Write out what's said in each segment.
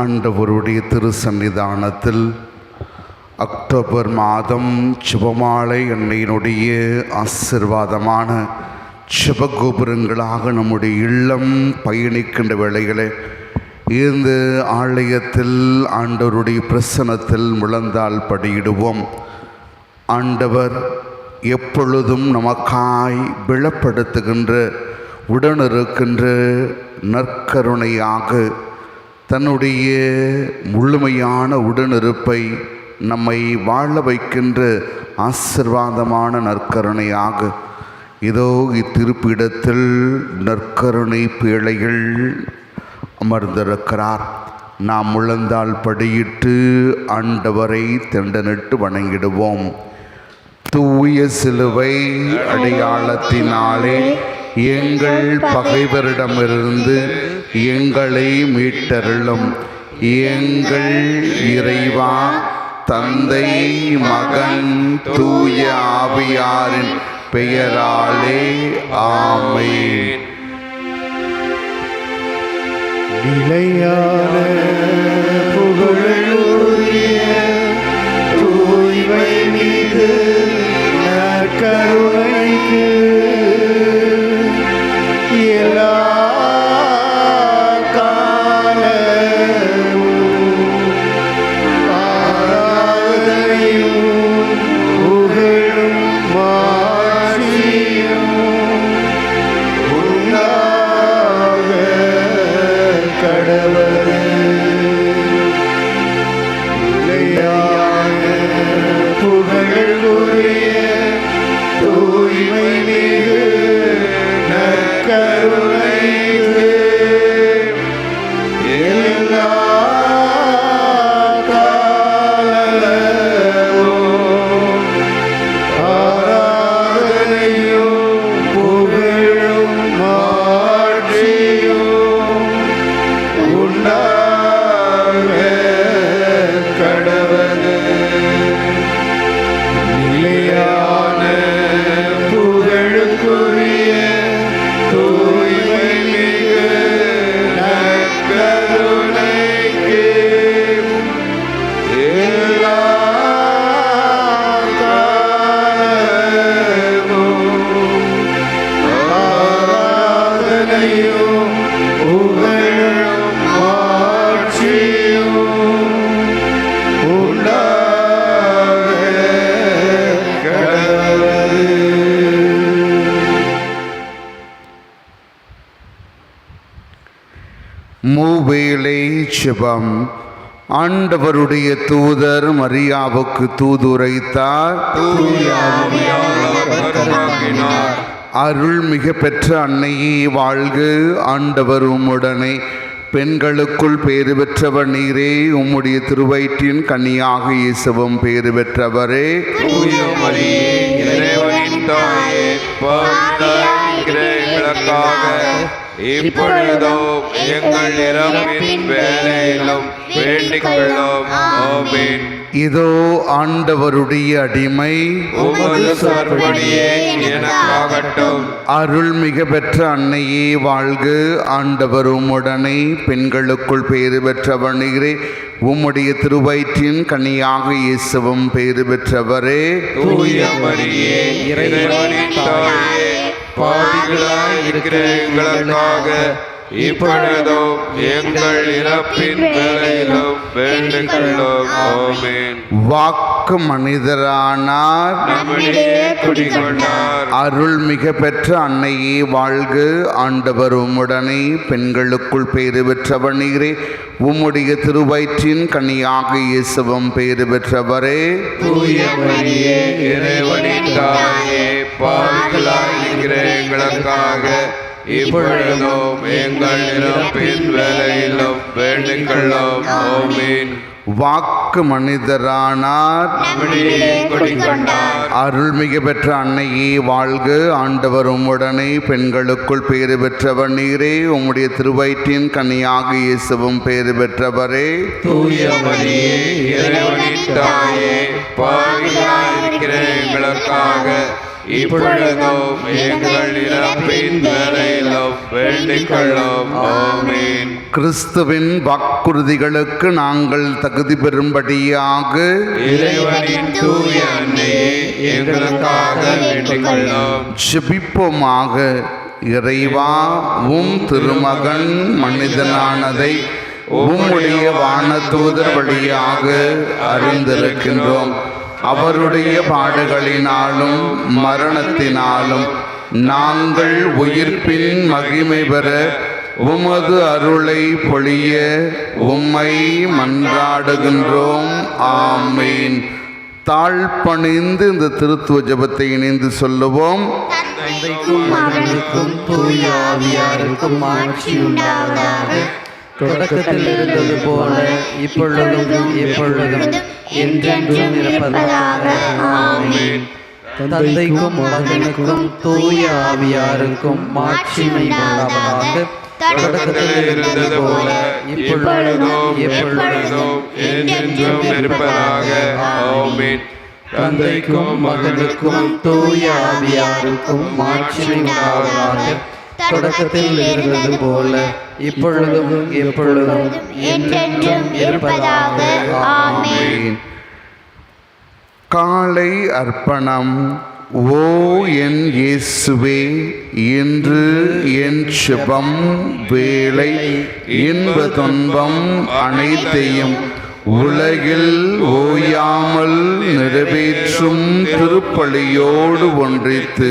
ஆண்டவருடைய திருசன்னிதானத்தில் அக்டோபர் மாதம் சிவமாலை எண்ணெயினுடைய ஆசிர்வாதமான சிவகோபுரங்களாக நம்முடைய இல்லம் பயணிக்கின்ற வேளைகளே இந்த ஆலயத்தில் ஆண்டவருடைய பிரசனத்தில் முழந்தால் படியிடுவோம். ஆண்டவர் எப்பொழுதும் நமக்காய் விளப்படுத்துகின்ற உடனிருக்கின்ற நற்கருணையாக தன்னுடைய முழுமையான உடனிருப்பை நம்மை வாழ வைக்கின்ற ஆசிர்வாதமான நற்கருணையாக இதோ இத்திருப்பிடத்தில் நற்கருணை பேழைகள் அமர்ந்திருக்கிறார். நாம் முழந்தால் படியிட்டு ஆண்டவரை திண்டனிட்டு வணங்கிடுவோம். தூய சிலுவை அடையாளத்தினாலே எங்கள் பகைவரிடமிருந்து எங்களை மீட்டருளும். எங்கள் இறைவா தந்தை மகன் தூய ஆவியாரின் பெயராலே ஆமென். நிலையான மூவேளை சிவம் ஆண்டவருடைய தூதர் மரியாவுக்கு தூதுரைத்தார். அருள்மிக பெற்ற அன்னையே வாழ்க. ஆண்டவர் உம்முடனே பெண்களுக்குள் பேறு பெற்றவர் நீரே. உம்முடைய திருவயிற்றின் கன்னியாக இயேசுவும் பேறு பெற்றவரே. எங்களுக்காக இப்பொழுதும் எங்கள் இறப்பின் வேலையிலும் வேண்டிக் கொள்ளும் ஆமென். இதோ ஆண்டவருடைய அடிமை உமது சொற்படியே எனக்காகட்டும். அருள்மிக பெற்ற அன்னையே வாழ்க. ஆண்டவர் உம்முடனே பெண்களுக்குள் பேறு பெற்றவர். நீரே உம்முடைய திருவயிற்றின் கன்னியாக இயேசுவும் பேறு பெற்றவரே. தூய மரியே இறைவனின் தாயே. பாவிகளாய் இருக்கிற எங்களுக்காக. இப்பொழுதும் எங்கள் இறப்பின் வேலையிலும் வேண்டிக் கொள்ளும் ஆமென். வாக்கு மனிதரானார். குடிகொண்டார். அருள்மிக பெற்ற அன்னையே வாழ்க. ஆண்டவர் உம்முடனே பெண்களுக்குள் பேறு பெற்றவர் நீரே. உம்முடைய திருவயிற்றின் கன்னியாக இயேசுவும் பேறு பெற்றவரே. தூய மரியே இறைவனின் தாயே பாவிகளாய் இருக்கிற எங்களுக்காக இப்பொழுதும் எங்கள் இறப்பின் வேலையிலும் ஆமென். வாக்கு மனிதரானார். அருள்மிக பெற்ற அன்னையே வாழ்க. ஆண்டவர் உம்முடனே பெண்களுக்குள் பேறு பெற்றவர் நீரே. உம்முடைய திருவயிற்றின் கன்னியாக இயேசுவும் பேறு பெற்றவரே. தூய மரியே இறைவனின் தாயே பாவிகளாய் இருக்கிற எங்களுக்காக இப்பொழுதும் எங்கள் இறப்பின் வேலையிலும் வேண்டிக் கொள்ளும் ஆமீன். கிறிஸ்துவின் வாக்குறுதிகளுக்கு நாங்கள் தகுதி பெறும்படியாக இறைவனின் தூய அன்னையே எங்களுக்காக வேண்டிக் கொள்ளும் ஜெபிப்போமாக. இறைவா உம் திருமகன் மனிதனானதை உம்முடைய வானதூதர் வழியாக அறிந்திருக்கின்றோம். அவருடைய பாடுகளினாலும் மரணத்தினாலும் நாங்கள் உயிர்ப்பின் மகிமை பெற உமது அருளை பொழிய உம்மை மன்றாடுகின்றோம். ஆமீன். தாழ்பணிந்து இந்த திருத்துவ ஜெபத்தை இணைந்து சொல்லுவோம். தந்தைக்கும் மகனுக்கும் தூயாவியாருக்கும் ஆட்சி உண்டாவதாக. தொடக்கத்தில் இருந்தது போல இப்பொழுதும் எப்பொழுதும் என்றென்றும் இருப்பதாக. ஆமென். தந்தைக்கும் மகனுக்கும் தூய ஆவியாருக்கும் மாட்சிமை உண்டாவதாக. தொடக்கத்தில் இருந்தது போல இப்பொழுதும் எப்பொழுதும் என்றென்றும் இருப்பதாக. ஆமீன். தந்தைக்கும் மகனுக்கும் தூய ஆவியாருக்கும் மாட்சிமை உண்டாவதாக. தொடக்கத்தில் இருந்தது போல இப்பொழுதும் எப்பொழுதும் என்றென்றும் இருப்பதாக. ஆமென். காலை அர்ப்பணம் ஓ என் இயேசுவே இன்று என் சுபம் வேலை இன்ப துன்பம் அனைத்தையும் உலகில் ஓயாமல் நிறைவேற்றும் திருப்பலியோடு ஒன்றித்து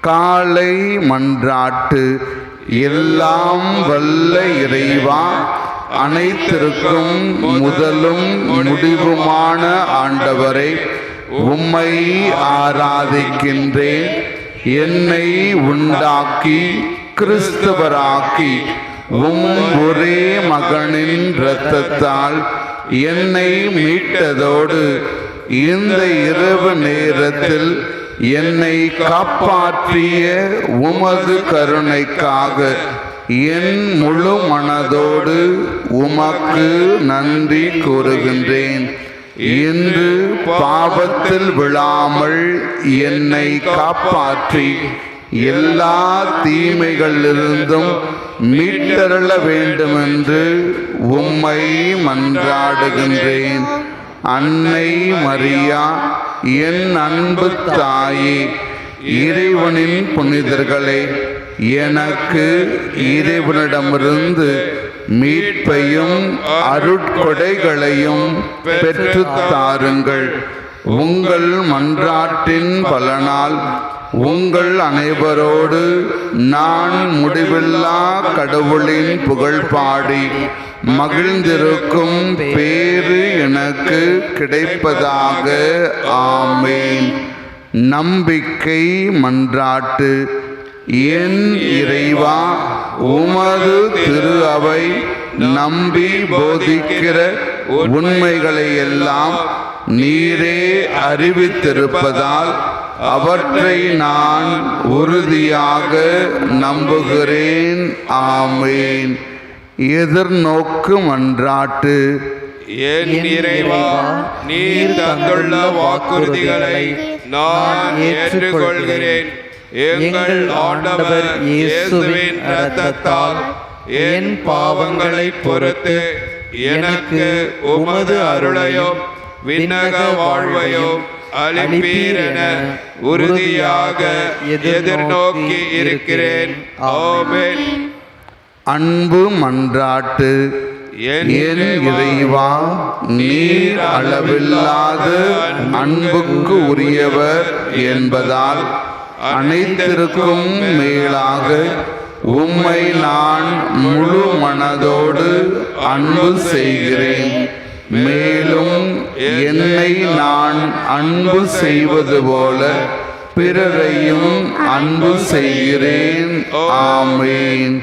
காலை மன்றாட்டு எல்லாம் வல்ல இறைவா அனைத்திற்கும் முதலும் முடிவுமான ஆண்டவரை உம்மை ஆராதிக்கின்றேன். என்னை உண்டாக்கி கிறிஸ்தவராக்கி உம் ஒரே மகனின் இரத்தத்தால் என்னை மீட்டதோடு இந்த இரவு நேரத்தில் என்னை காப்பாற்றிய உமது கருணைக்காக என் முழு மனதோடு உமக்கு நன்றி கூறுகின்றேன். இன்று பாவத்தில் விழாமல் என்னை காப்பாற்றி எல்லா தீமைகளிலிருந்தும் மீட்டருள வேண்டுமென்று உம்மை மன்றாடுகின்றேன். அன்னை மரியா என் அன்பு தாயே இறைவனின் புனிதர்களே எனக்கு இறைவனிடமிருந்து மீட்பையும் அருட்கொடைகளையும் பெற்று தாருங்கள். உங்கள் மன்றாட்டின் பலனால் உங்கள் அனைவரோடு நான் முடிவில்லா கடவுளின் புகழ் பாடி மகிழ்ந்திருக்கும் பேறு எனக்கு கிடைப்பதாக. ஆமேன். நம்பிக்கை மன்றாட்டு. என் இறைவா உமது திரு அவை நம்பி போதிக்கிற உண்மைகளை எல்லாம் நீரே அறிவித்திருப்பதால் அவற்றை நான் உறுதியாக நம்புகிறேன். ஆமேன். எதிர்நோக்கு மன்றாட்டு என் இறைவா நீர் தந்துள்ள வாக்குறுதிகளை நான் ஏற்றுக்கொள்கிறேன். எங்கள் ஆண்டவர் இயேசுவின் இரத்தத்தால் என் பாவங்களை பொறுத்து எனக்கு உமது அருளையும் விண்ணக வாழ்வையும் அளிப்பீர் என உறுதியாக எதிர்நோக்கி இருக்கிறேன். ஆமென். அன்பு மன்றாட்டு. என் இறைவா நீர் அளவில்லாத அன்புக்கு உரியவர் என்பதால் அனைத்திற்கும் மேலாக உம்மை நான் முழு மனதோடு அன்பு செய்கிறேன். மேலும் என்னை நான் அன்பு செய்வது போல பிறரையும் அன்பு செய்கிறேன். ஆமேன்.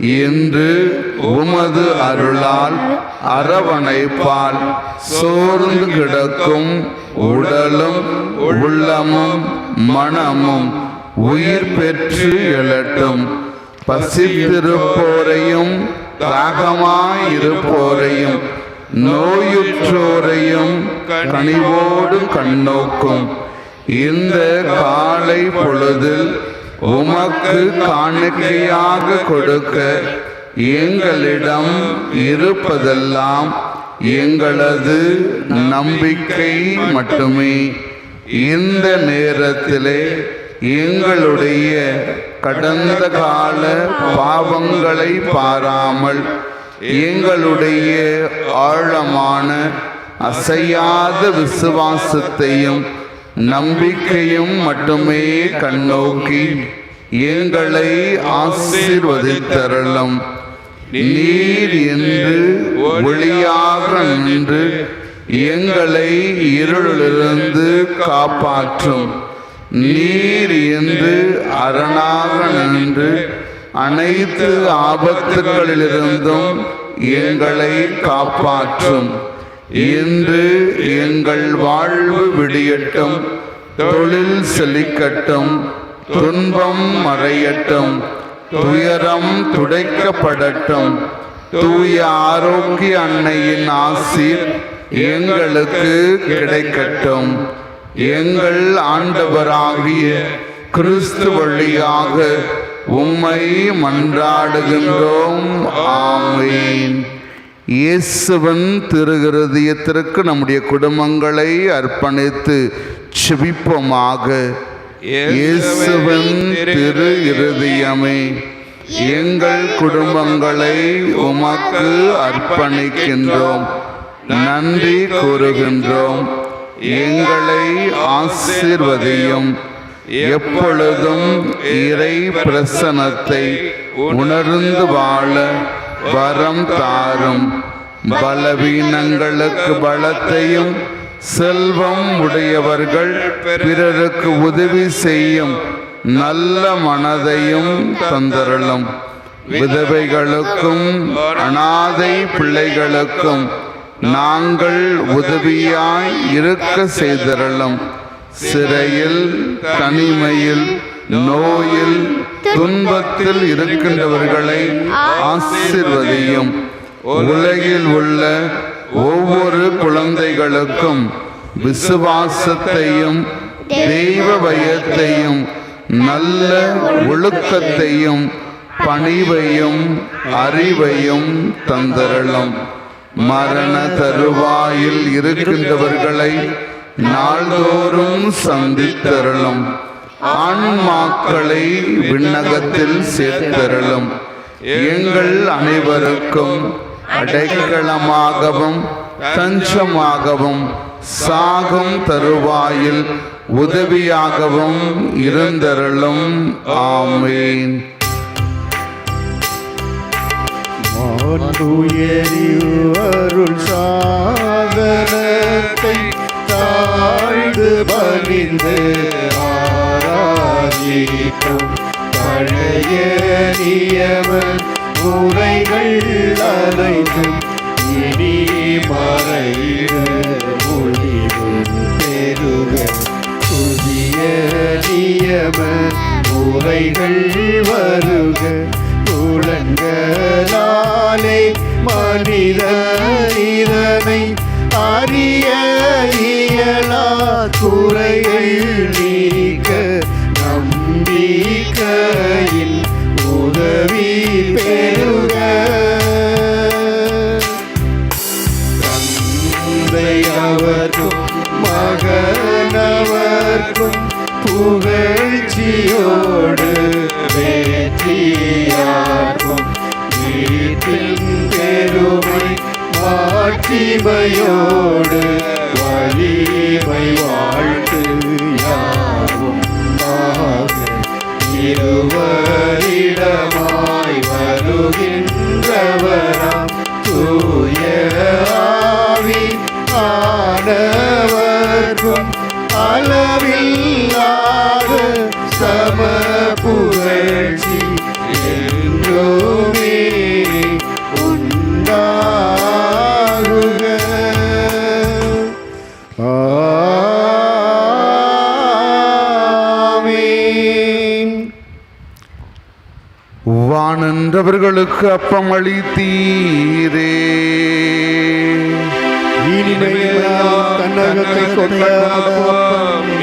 இன்று உமது அருளால் அரவணைப்பால் சோர்ந்து கிடக்கும் உடலும் உள்ளமும் மனமும் உயிர் பெற்று எழட்டும். பசித்திருப்போரையும் தாகமாயிருப்போரையும் நோயுற்றோரையும் கனிவோடு கண்ணோக்கும். இந்த காலை பொழுதில் உமக்கு காணிக்கையாக கொடுக்க எங்களிடம் இருப்பதெல்லாம் எங்களது நம்பிக்கை மட்டுமே. இந்த நேரத்திலே எங்களுடைய கடந்த கால பாவங்களை பாராமல் எங்களுடைய ஆழமான அசையாத விசுவாசத்தையும் நம்பிக்கையும் மட்டுமே கண்ணோக்கி எங்களை ஆசீர்வதித்தரலும் நீர் என்று ஒளியாக நின்று எங்களை இருளிலிருந்து காப்பாற்றும். நீர் என்று அரணாக நின்று அனைத்து ஆபத்துகளிலிருந்தும் எங்களை காப்பாற்றும். இன்று எங்கள் வாழ்வு விடியட்டும் தொழில் செழிக்கட்டும் துன்பம் மறையட்டும் துயரம் துடைக்கப்படட்டும். தூய ஆரோக்கிய அன்னையின் ஆசி எங்களுக்கு கிடைக்கட்டும். எங்கள் ஆண்டவராகிய கிறிஸ்து வழியாக உம்மை மன்றாடுகின்றோம். ஆமீன். இயேசுவன் திருகிருதியத்திற்கு நம்முடைய குடும்பங்களை அர்ப்பணித்து செபிப்போமாக. இயேசுவன் திரு இருதயமே எங்கள் குடும்பங்களை உமக்கு அர்ப்பணிக்கின்றோம். நன்றி கூறுகின்றோம். எங்களை ஆசீர்வதியும். எப்பொழுதும் இறை பிரசனத்தை உணர்ந்து வாழ வரம் தாரும். பலவீனங்களுக்கு பலத்தையும் செல்வம் உடையவர்கள் பிறருக்கு உதவி செய்யும் நல்ல மனதையும் தந்தரலும் விதவைகளுக்கும் அனாதை பிள்ளைகளுக்கும் நாங்கள் உதவியாய் இருக்க செய்தரலும் சிறையில் தனிமையில் நோயில் துன்பத்தில் இருக்கின்றவர்களை ஆசிர்வதியும். உலகில் உள்ள ஒவ்வொரு குழந்தைகளுக்கும் விசுவாசத்தையும் தெய்வ பயத்தையும் நல்ல ஒழுக்கத்தையும் பணிவையும் அறிவையும் தந்தரலும் மரண தருவாயில் இருக்கின்றவர்களை நாள்தோறும் சந்தித்தரலும் ஆன்மாக்களை விண்ணகத்தில் சேர்த்தருளும். எங்கள் அனைவருக்கும் அடைக்கலமாகவும் தஞ்சமாகவும் சாகும் தருவாயில் உதவியாகவும் இருந்தருளும். ஆமேன். அருள் சாதனத்தை தாழ்ந்து பணிந்து ஆராதிக்கும் பழைய நியம முறைகள் அனைத்தும் இனி மறைந்து ஒளிவு பெருக புதிய நியம முறைகள் வருக. புலன்களாலே மனித இதனை அறிய இயலா குறைகள் வீட்டின் பெருமை மாட்சிமையோடு வலிமை வாழ்த்து யாவும் இருவரிடமாய் வருகின்றவராம் தூய ஆவி ஆனவர்க்கும் அளவில்லாத சம வானன்றவர்களுக்கு அப்பம் அளித்தீரே. தன்னகத்தை கொண்ட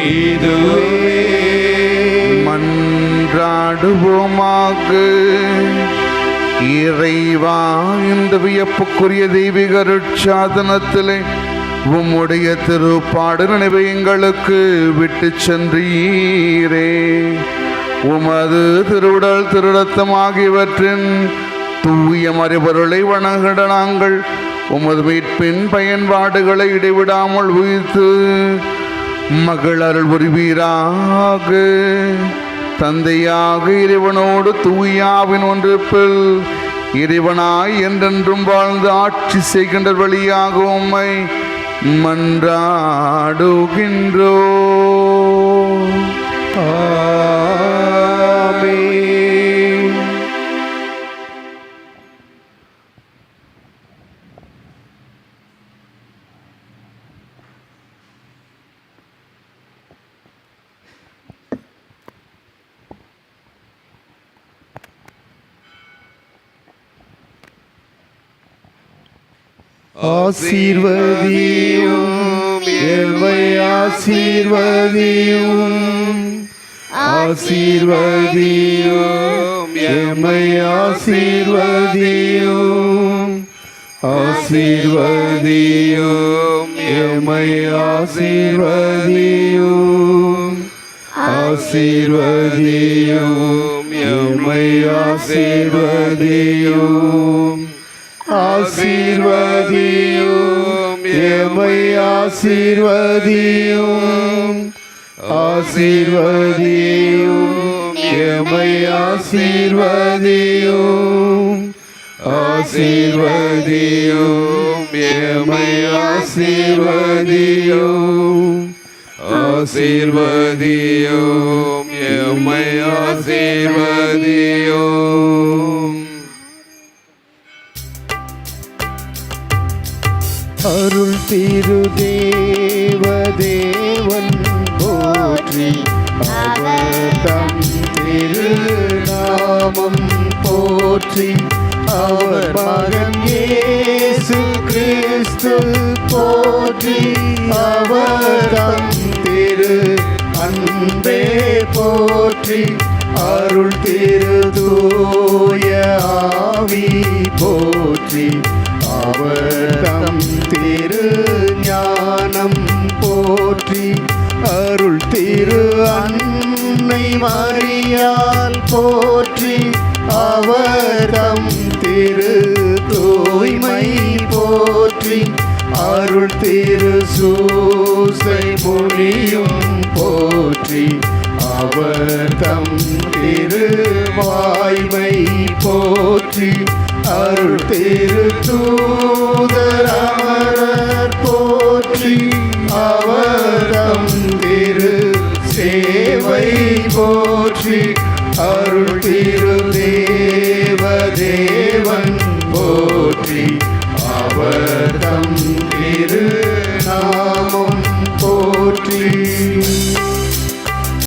இதுவே மன்றாடுவோமாக. இறைவா இந்த வியப்புக்குரிய தெய்வீக சாதனத்திலே உம்முடைய திருப்பாடு நினைவை எங்களுக்கு விட்டு சென்றீரே. உமது திருவுடல் திருடத்தம் ஆகியவற்றின் தூய மறைபொருளை வணங்கிட நாங்கள் உமது மீட்பின் பயன்பாடுகளை இடைவிடாமல் உயிர்த்து மகள் அருள் புரிவீராக. தந்தையாக இறைவனோடு தூயாவின் ஒன்றிப்பில் இறைவனாய் என்றென்றும் வாழ்ந்து ஆட்சி செய்கின்ற வழியாக உம்மை மன்றாடுகின்றோ ஆ. ஆசீர்வதியும் எவை ஆசீர்வதியும். ஆசீர்வதியும் எமை ஆசீர்வதியும். ஆசீர்வதியும் எமை ஆசீர்வதியும். ஆசீர்வதியும் எமை ஆசீர்வதியும். ஆசீர்வதியும் எமை ஆசீர்வதியும். ஆசீர்வதியும் எமை ஆசீர்வதியும். ஆசீர்வதியும் எமை ஆசீர்வதியும். ஆசீர்வதியும் எமை ஆசீர்வதியும். அருள் திரு தேவன் போற்றி அவதம் திருநாமம் போற்றி அவர் மகன் இயேசு கிறிஸ்து போற்றி அவதம் திரு அன்பே போற்றி அருள் திரு தூய ஆவி போற்றி அவர் திரு ஞானம் போற்றி அருள் திரு அன்னை மரியால் போற்றி அவர் திரு தூய்மை போற்றி அருள் திரு சூசை மொழியும் போற்றி அவர் திரு வாய்மை போற்றி அருள் திரு தூதரமரர் போற்றி அவரம் திரு சேவை போற்றி அருள் திரு தேவதேவன் போற்றி அவர்